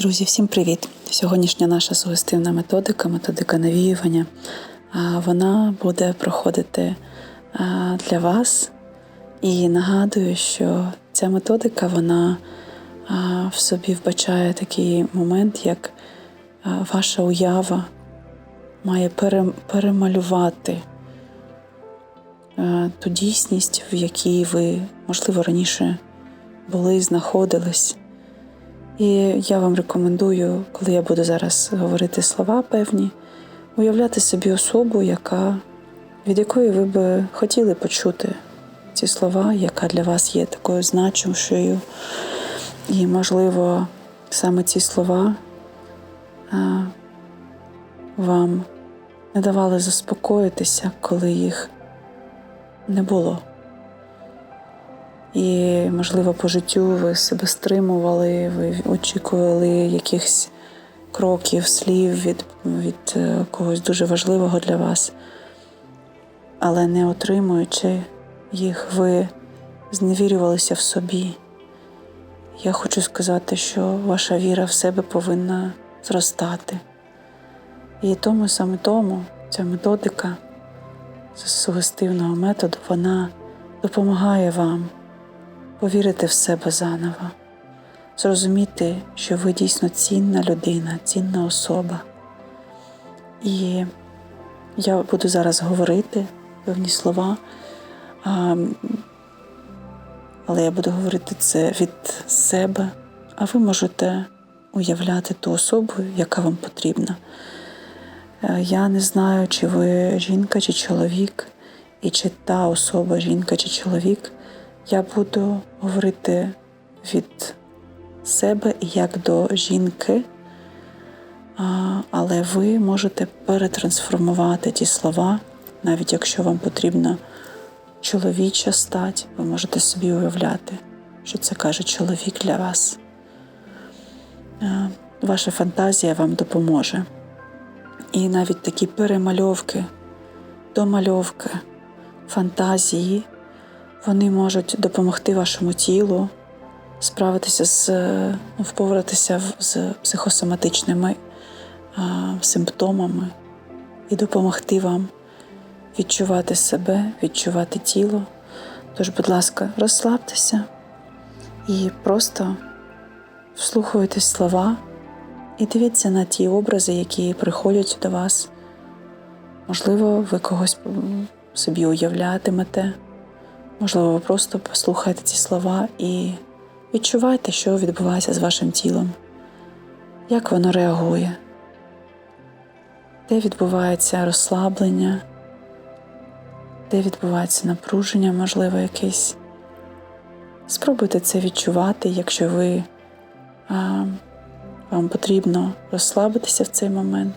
Друзі, всім привіт! Сьогоднішня наша сугестивна методика, методика навіювання, вона буде проходити для вас. І нагадую, що ця методика вона в собі вбачає такий момент, як ваша уява має перемалювати ту дійсність, в якій ви, можливо, раніше були, знаходились. І я вам рекомендую, коли я буду зараз говорити слова певні, уявляти собі особу, яка, від якої ви би хотіли почути ці слова, яка для вас є такою значущою. І, можливо, саме ці слова а, вам не давали заспокоїтися, коли їх не було. І, можливо, по життю ви себе стримували, ви очікували якихось кроків, слів від, від е, когось дуже важливого для вас, але не отримуючи їх, ви зневірювалися в собі. Я хочу сказати, що ваша віра в себе повинна зростати. І тому саме тому ця методика сугестивного методу вона допомагає вам повірити в себе заново, зрозуміти, що ви дійсно цінна людина, цінна особа. І я буду зараз говорити певні слова, але я буду говорити це від себе, а ви можете уявляти ту особу, яка вам потрібна. Е, Я не знаю, чи ви жінка чи чоловік, і чи та особа жінка чи чоловік. Я буду говорити від себе як до жінки, але ви можете перетрансформувати ті слова, навіть якщо вам потрібна чоловіча стать, ви можете собі уявляти, що це каже чоловік для вас. Ваша фантазія вам допоможе. І навіть такі перемальовки, домальовки, фантазії вони можуть допомогти вашому тілу справитися з ну, впоратися з психосоматичними а, симптомами і допомогти вам відчувати себе, відчувати тіло. Тож, будь ласка, розслабтеся і просто вслухуйтесь слова і дивіться на ті образи, які приходять до вас. Можливо, ви когось собі уявлятимете. Можливо, ви просто послухайте ці слова і відчувайте, що відбувається з вашим тілом, як воно реагує, де відбувається розслаблення, де відбувається напруження, можливо, якесь. Спробуйте це відчувати, якщо ви, а, вам потрібно розслабитися в цей момент,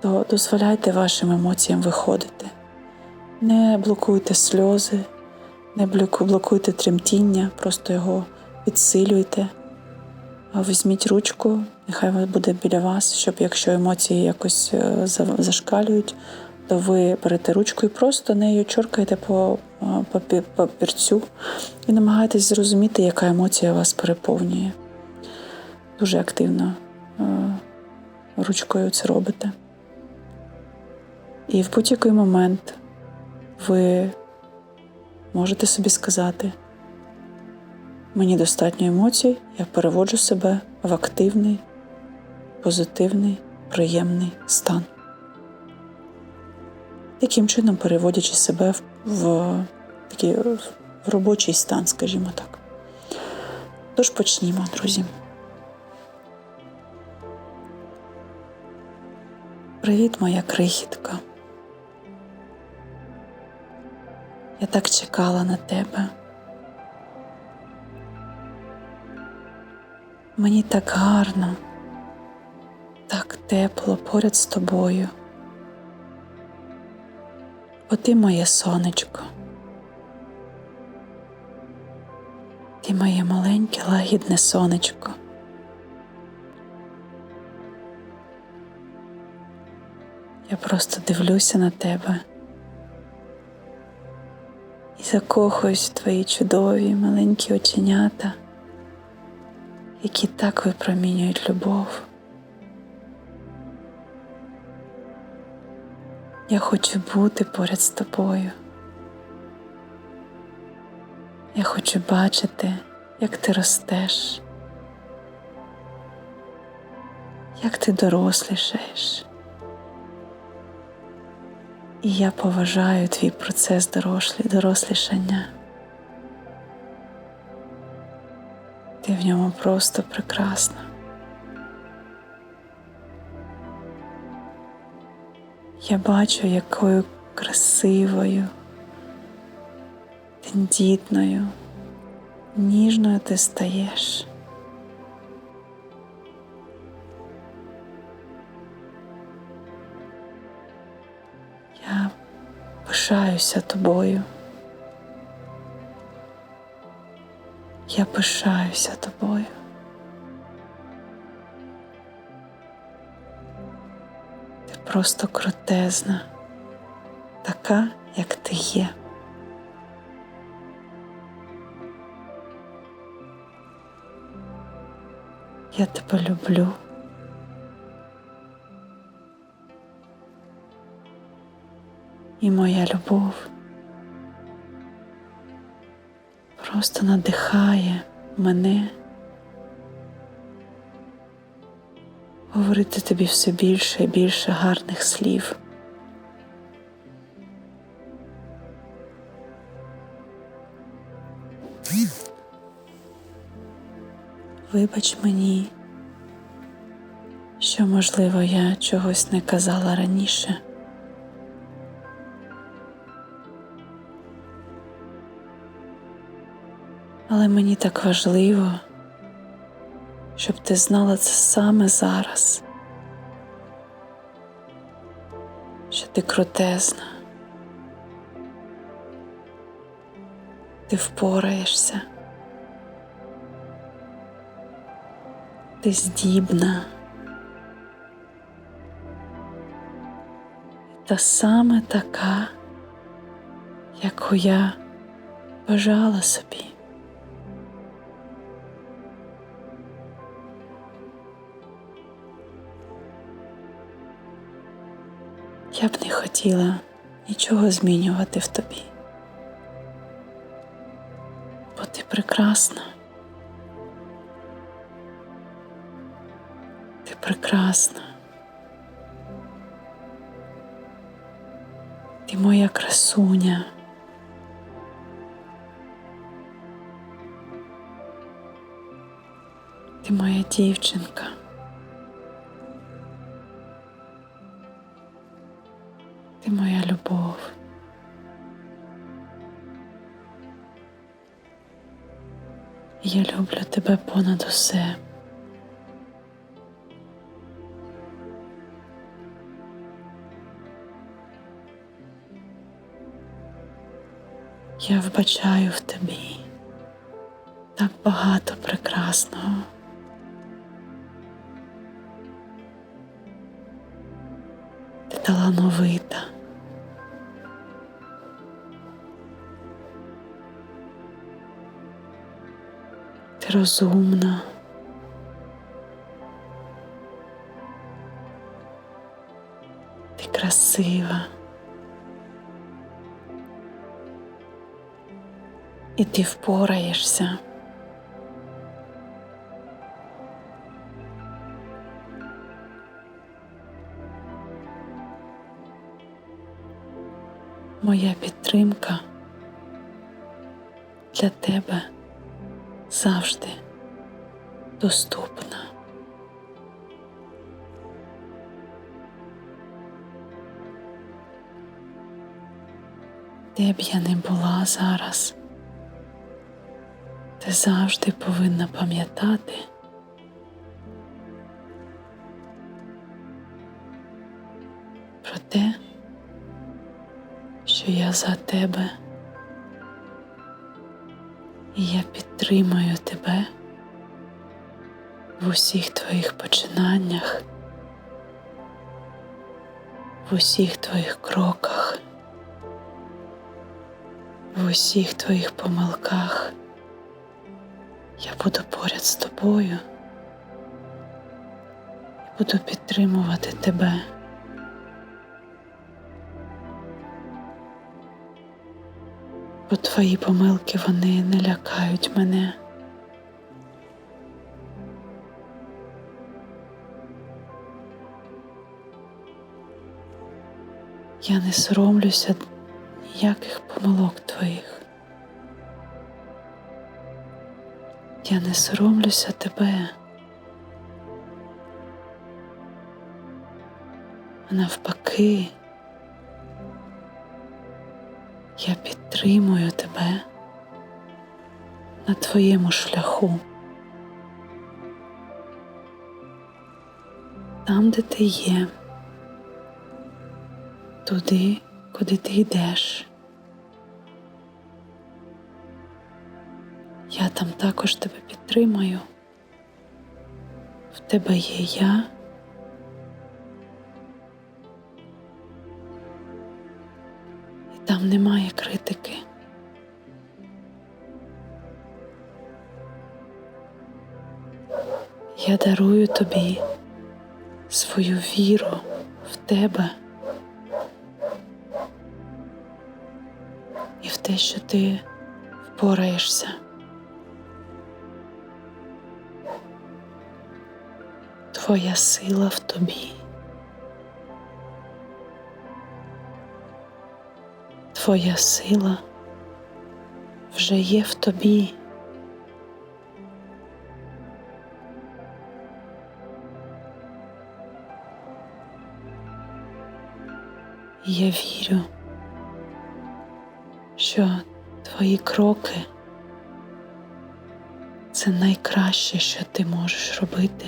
то дозволяйте вашим емоціям виходити. Не блокуйте сльози, не блокуйте тремтіння, просто його підсилюйте. Візьміть ручку, нехай вона буде біля вас, щоб якщо емоції якось е, зашкалюють, то ви берете ручку і просто нею чоркаєте по е, папі- папірцю і намагаєтесь зрозуміти, яка емоція вас переповнює. Дуже активно е, ручкою це робите. І в будь-який момент ви можете собі сказати: мені достатньо емоцій, я переводжу себе в активний, позитивний, приємний стан. Таким чином переводячи себе в, в такий в робочий стан, скажімо так. Тож почнімо, друзі. Привіт, моя крихітка. Я так чекала на тебе. Мені так гарно, так тепло поряд з тобою. Бо ти моє сонечко. Ти моє маленьке лагідне сонечко. Я просто дивлюся на тебе закохуюсь в твої чудові маленькі оченята, які так випромінюють любов. Я хочу бути поряд з тобою. Я хочу бачити, як ти ростеш, як ти дорослішаєш. І я поважаю твій процес дорослі, дорослішання. Ти в ньому просто прекрасна. Я бачу, якою красивою, тендітною, ніжною ти стаєш. Пишаюся тобою. Я пишаюся тобою. Ти просто крутезна, така, як ти є. Я тебе люблю. І моя любов просто надихає мене говорити тобі все більше і більше гарних слів. Вибач мені, що, можливо, я чогось не казала раніше. Але мені так важливо, щоб ти знала це саме зараз, що ти крутезна, ти впораєшся, ти здібна. Та саме така, яку я бажала собі. Я б не хотіла нічого змінювати в тобі, бо ти прекрасна. Ти прекрасна. Ти моя красуня. Ти моя дівчинка. Моя любов. Я люблю тебе понад усе. Я вбачаю в тобі так багато прекрасного. Ти талановита. Ти розумна. Ти красива. І ти впораєшся. Моя підтримка для тебе завжди доступна. Де б я не була зараз, ти завжди повинна пам'ятати, про те, що я за тебе, підтримаю тебе в усіх твоїх починаннях, в усіх твоїх кроках, в усіх твоїх помилках. Я буду поряд з тобою і буду підтримувати тебе. Бо твої помилки вони не лякають мене. Я не соромлюся ніяких помилок твоїх. Я не соромлюся тебе. А навпаки, підтримую тебе на твоєму шляху. Там, де ти є, туди, куди ти йдеш. Я там також тебе підтримаю. В тебе є я. І там немає Я дарую тобі свою віру в тебе і в те, що ти впораєшся. Твоя сила в тобі. Твоя сила вже є в тобі. І Я вірю, що твої кроки це найкраще, що ти можеш робити.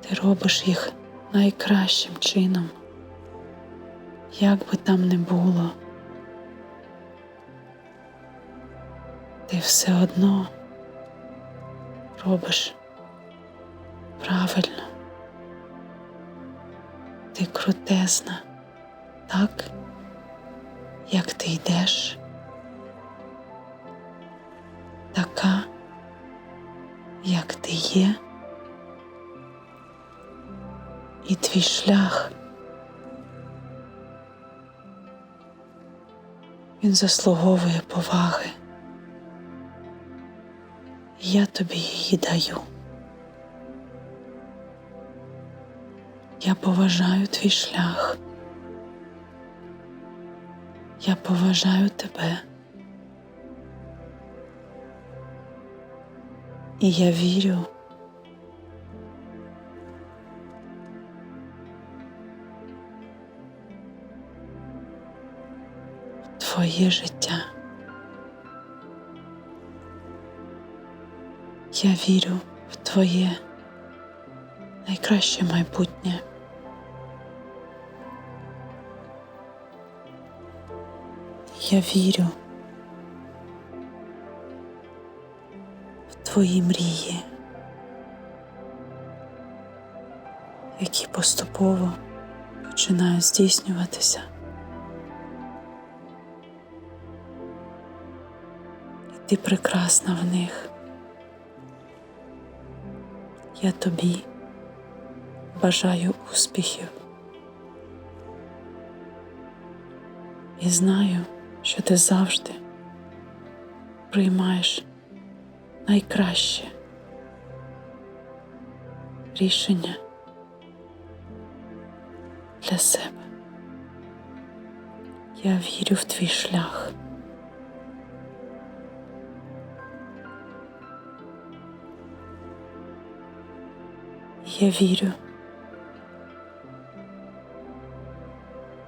Ти робиш їх найкращим чином, як би там не було. Ти все одно робиш правильно. Ти крутезна, так, як ти йдеш, така, як ти є. І твій шлях він заслуговує поваги. Я тобі її даю. Я поважаю твій шлях. Я поважаю тебе. І я вірю. в Твоє життя. Я вірю в Твоє найкраще майбутнє. Я вірю в Твої мрії, які поступово починають здійснюватися. І ти прекрасна в них. Я тобі бажаю успіхів і знаю, що ти завжди приймаєш найкраще рішення для себе. Я вірю в твій шлях. Я вірю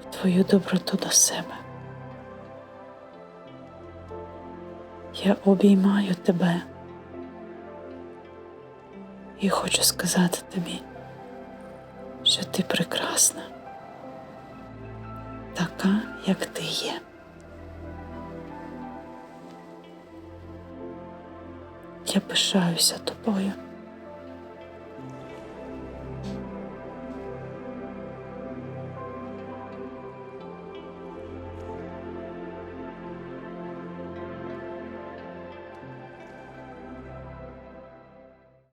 в твою доброту до себе. Я обіймаю тебе і хочу сказати тобі, що ти прекрасна, така, як ти є. Я пишаюся тобою.